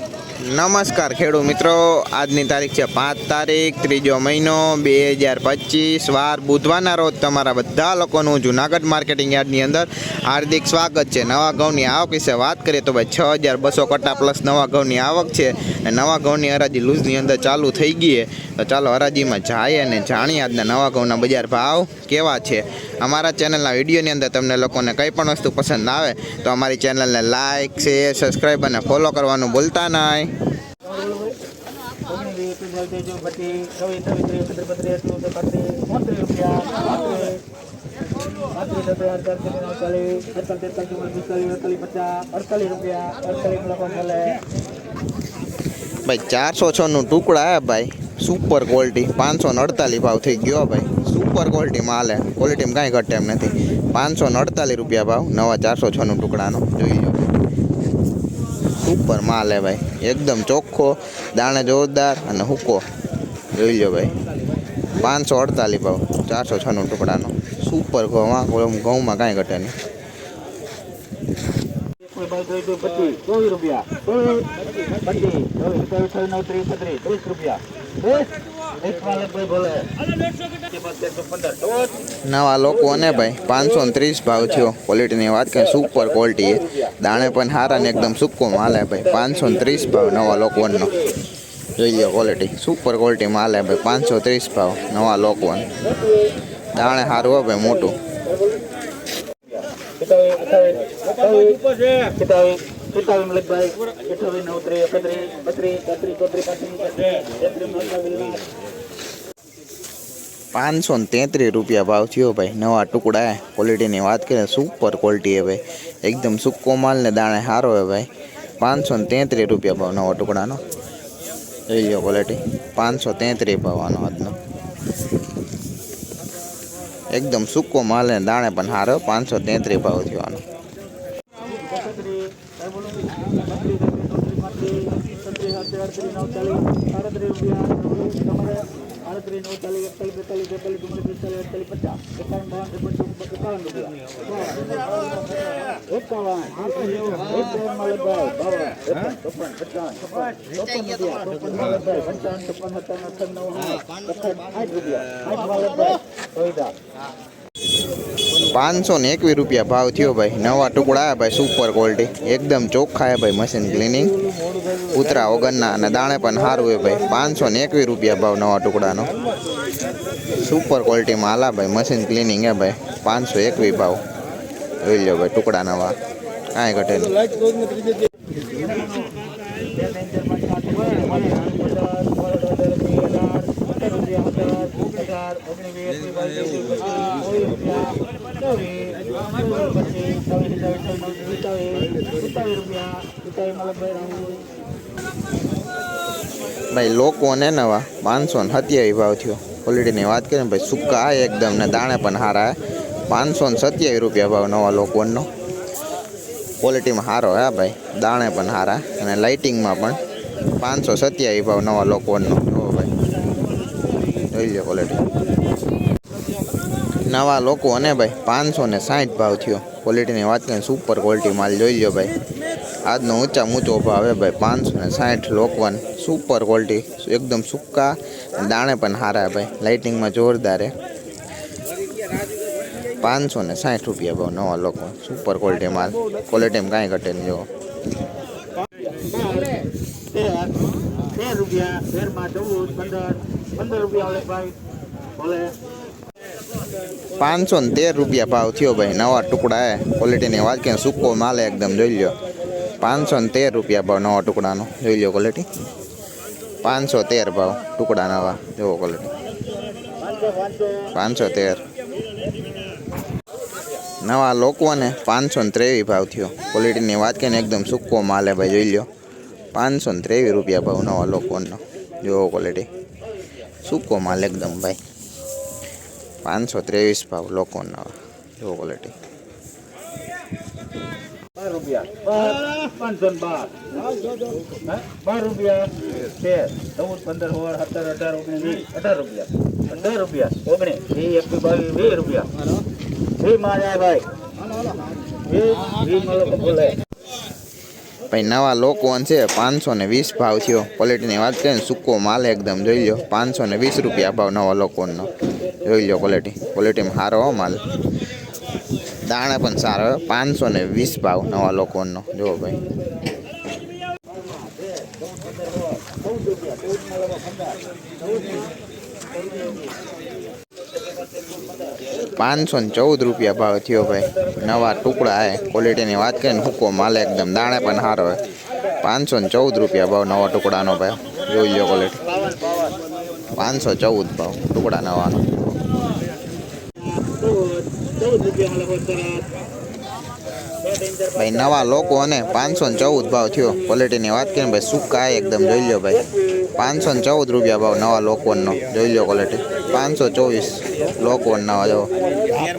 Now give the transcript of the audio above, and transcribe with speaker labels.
Speaker 1: નમસ્કાર ખેડૂત મિત્રો. આજની તારીખ છે પાંચ તારીખ, ત્રીજો મહિનો, બે હજાર પચીસ. વાર બુધવારના રોજ તમારા બધા લોકોનું જુનાગઢ માર્કેટિંગ યાર્ડની અંદર હાર્દિક સ્વાગત છે. નવા ઘઉંની આવક વિશે વાત કરીએ તો ભાઈ છ હજાર બસો કટ્ટા પ્લસ નવા ઘઉંની આવક છે અને નવા ઘઉંની હરાજી લૂઝની અંદર ચાલુ થઈ ગઈ તો ચાલો હરાજીમાં જાય અને જાણીએ આજના નવા ઘઉંના બજાર ભાવ કેવા છે. અમારા ચેનલના વિડીયોની અંદર તમને લોકોને કંઈ પણ વસ્તુ પસંદ આવે તો અમારી ચેનલને લાઇક શેર, સબસ્ક્રાઈબ અને ફોલો કરવાનું ભૂલતા
Speaker 2: મળે
Speaker 1: ભાઈ, ચારસો છનું ટુકડા હે ભાઈ. સુપર ક્વોલિટી પાંચસો ને અડતાલીસ ભાવ થઈ ગયો ભાઈ. સુપર ક્વોલિટી માલ હે ક્વોલિટીમાં કાંઈ ઘટે એમ નથી. પાંચસો ને અડતાલીસ રૂપિયા ભાવ. નવા ચારસો છનું ટુકડાનો. જોઈ લો સુપર માલ હે ભાઈ એકદમ ચોખ્ખો દાણે જોરદાર અને હુકો જોઈ લો ભાઈ પાંચસો અડતાલીસ ભાવ ચારસો છનું ટુકડાનો સુપર ઘઉં ઘઉંમાં કાંઈ ઘટે નહીં
Speaker 2: રૂપિયા નવ માલિક ભાઈ,
Speaker 1: પાંચસો ત્રીસ ભાવ થયો. ક્વોલિટીની વાત કરીએ સુપર ક્વોલિટી દાણે પણ સારા ને એકદમ સૂકો માલ ભાઈ. પાંચસો ત્રીસ ભાવ નવા લોકોનો. જોઈ લો ક્વોલિટી સુપર ક્વોલિટી માલ હે ભાઈ. પાંચસો ત્રીસ ભાવ નવા લોકોને. દાણે સારું હે ભાઈ, મોટું.
Speaker 2: પિતાવી અઠાવીસ અઠાવીસ પિતાવી પિતાવી મલિકભાઈ અઠાવીસ નવ ત્રીસ એકત્રીસ બત્રીસ તેત્રીસ ચોત્રીસ પાંત્રીસ તેત્રીસ અઠાવીસ
Speaker 1: પાંચસો ને તેત્રીસ રૂપિયા ભાવ થયો ભાઈ નવા ટુકડા હે ક્વોલિટીની વાત કરીએ સુપર ક્વોલિટી હે ભાઈ એકદમ સૂકો માલ ને દાણે સારો હે ભાઈ પાંચસો ને તેત્રીસ રૂપિયા ભાવ નવા ટુકડાનો જોઈ લો ક્વોલિટી પાંચસો તેત્રીસ ભાવ આનો આજનો એકદમ સૂકો માલ ને દાણે પણ સારો પાંચસો તેત્રીસ ભાવ થયો આનો
Speaker 2: આડત્રીસ નવ ચાલીસ એકતાલીસ બેતાલીસ તેતાલીસ ચુમ્માલીસ પિસ્તાલીસ અડતાલીસ પચાસ એકાવન બાવન ત્રેપન ચોપન એકાવન રૂપિયા એકાવન એકાવન માલભાઈ બાવન ત્રેપન ચોપન પચાસ ચોપન રૂપિયા ચોપન માલભાઈ પંચાવન છપ્પન સત્તાવન અઠાવન એકાવન આઠ રૂપિયા આઠ માલભાઈ સુવિધા
Speaker 1: પાંચસો ને એકવીસ રૂપિયા ભાવ થયો ભાઈ નવા ટુકડા હે ભાઈ સુપર ક્વોલિટી એકદમ ચોખ્ખા હે ભાઈ મશીન ક્લિનિંગ ઉતરા વગરના અને દાણે પણ સારું હોય ભાઈ પાંચસો ને એકવીસ રૂપિયા ભાવ નવા ટુકડાનો સુપર ક્વોલિટીમાં હાલા ભાઈ મશીન ક્લિનિંગ હે ભાઈ પાંચસો એકવીસ ભાવ જોઈ લો ભાઈ ટુકડા નવા કાંઈ ઘટે ભાઈ લોકોને નવા પાંચસો ને સત્યાવીસ ભાવ થયો. ક્વોલિટીની વાત કરીએ ને ભાઈ, સૂકા એકદમ ને દાણે પણ સારા પાંચસો ને સત્યાવીસ રૂપિયા ભાવ નવા લોકોનો. ક્વોલિટીમાં સારો હે ભાઈ, દાણે પણ સારા અને લાઇટિંગમાં પણ પાંચસો સત્યાવીસ ભાવ નવા લોકોનો. ભાઈ, જોઈ લો ક્વોલિટી. નવા લોકો અને ભાઈ, પાંચસો ને સાઠ ભાવ થયો. ક્વોલિટીની વાત કરીને સુપર ક્વોલિટી માલ જોઈ લો ભાઈ. આજનો ઊંચા ઊંચો ભાવ હે ભાઈ, પાંચસો ને સાઠ લોકવન સુપર ક્વોલિટી એકદમ સૂકા દાણે પણ સારા ભાઈ. લાઇટિંગમાં જોરદાર હે. પાંચસો ને સાઠ રૂપિયા ભાવ નવા લોકો સુપર ક્વોલિટી માલ. ક્વોલિટીમાં કાંઈ ઘટે નહીં
Speaker 2: જોવો રૂપિયા પંદર રૂપિયા
Speaker 1: પાંચસો ને તેર રૂપિયા ભાવ થયો ભાઈ. નવા ટુકડા હે ક્વોલિટીની વાત કરીએ સૂકો માલ હે એકદમ જોઈ લો પાંચસો ને તેર રૂપિયા ભાવ નવા ટુકડાનો. જોઈ લો ક્વોલિટી પાંચસો તેર ભાવ ટુકડા નવા. જોવો ક્વોલિટી
Speaker 2: પાંચસો પાંચસો
Speaker 1: પાંચસો તેર નવા લોકોને પાંચસો ને ત્રેવીસ ભાવ થયો. ક્વોલિટીની વાત કરીને એકદમ સૂકો માલ હે ભાઈ, જોઈ લો પાંચસો ને ત્રેવીસ રૂપિયા ભાવ નવા લોકોનો. જોવો ક્વોલિટી સૂકો માલ એકદમ ભાઈ. પાંચસો ત્રેવીસ ભાવ લોકોના જોવો ક્વોલિટી
Speaker 2: બાર રૂપિયા. બાર પાંચસો ને બાર. હે? બાર રૂપિયા. તેર ચૌદ પંદર સોળ સત્તર અઢાર ઓગણીસ અઢાર રૂપિયા. અઢાર રૂપિયા. ઓગણીસ. વીસ એકવીસ બાવીસ વીસ રૂપિયા. વીસમાં ભાઈ વીસ વીસમાં લોકો બોલે
Speaker 1: ભાઈ નવા લોકોન છે. પાંચસો ને વીસ ભાવ થયો. ક્વોલિટીની વાત કરીએ ને સૂકો માલ એકદમ જોઈ લો પાંચસો ને વીસ રૂપિયા ભાવ નવા લોકોનો જોઈ લો ક્વોલિટી ક્વોલિટીમાં સારો માલ. દાણા પણ સારો પાંચસો ને વીસ ભાવ નવા લોકોનો. જુઓ ભાઈ. પાંચસો ને ચૌદ રૂપિયા ભાવ થયો ભાઈ. નવા ટુકડા હે. ક્વોલિટીની વાત કરીને હુકો માલ એકદમ. દાણે પણ સારો હોય પાંચસો ને ચૌદ રૂપિયા ભાવ નવા ટુકડાનો ભાવ જોઈ લો ક્વોલિટી પાંચસો ચૌદ ભાવ ટુકડા નવાનો
Speaker 2: ચૌદ રૂપિયા મળે તરત
Speaker 1: ભાઈ, નવા લોકો અને પાંચસો ને ચૌદ ભાવ થયો. ક્વોલિટીની વાત કરીને ભાઈ સુકા એકદમ જોઈ લો ભાઈ. પાંચસો ને ચૌદ રૂપિયા ભાવ નવા લોકોનનો જોઈ લો ક્વોલિટી પાંચસો ચોવીસ લોકો નવા જો.